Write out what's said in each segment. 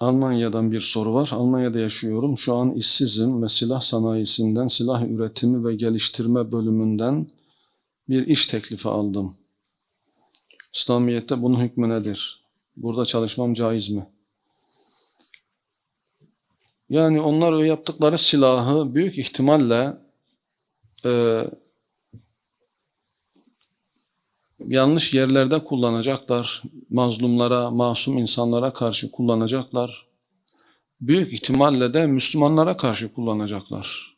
Almanya'dan bir soru var. Almanya'da yaşıyorum. Şu an işsizim ve silah sanayisinden, silah üretimi ve geliştirme bölümünden bir iş teklifi aldım. İslamiyet'te bunun hükmü nedir? Burada çalışmam caiz mi? Yani onlar o yaptıkları silahı büyük ihtimalle e, yanlış yerlerde kullanacaklar. Mazlumlara, masum insanlara karşı kullanacaklar. Büyük ihtimalle de Müslümanlara karşı kullanacaklar.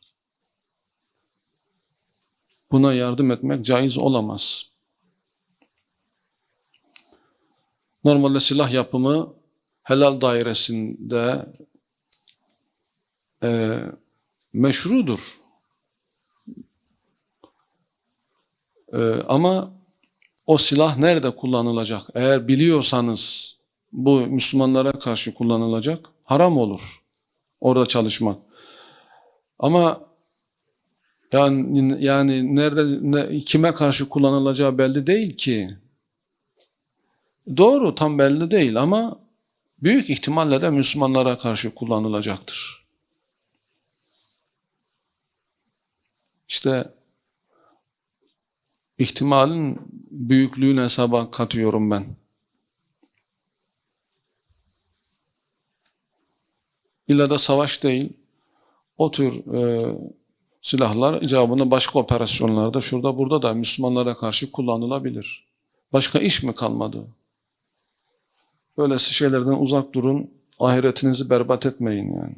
Buna yardım etmek caiz olamaz. Normalde silah yapımı helal dairesinde e, meşrudur. E, ama o silah nerede kullanılacak? Eğer biliyorsanız bu Müslümanlara karşı kullanılacak, haram olur orada çalışmak. Ama yani yani nerede ne, kime karşı kullanılacağı belli değil ki. Doğru tam belli değil ama büyük ihtimalle de Müslümanlara karşı kullanılacaktır. İşte ihtimalin büyüklüğünü hesaba katıyorum ben. İlla da savaş değil. O tür e, silahlar icabında başka operasyonlarda şurada burada da Müslümanlara karşı kullanılabilir. Başka iş mi kalmadı? Böylesi şeylerden uzak durun. Ahiretinizi berbat etmeyin yani.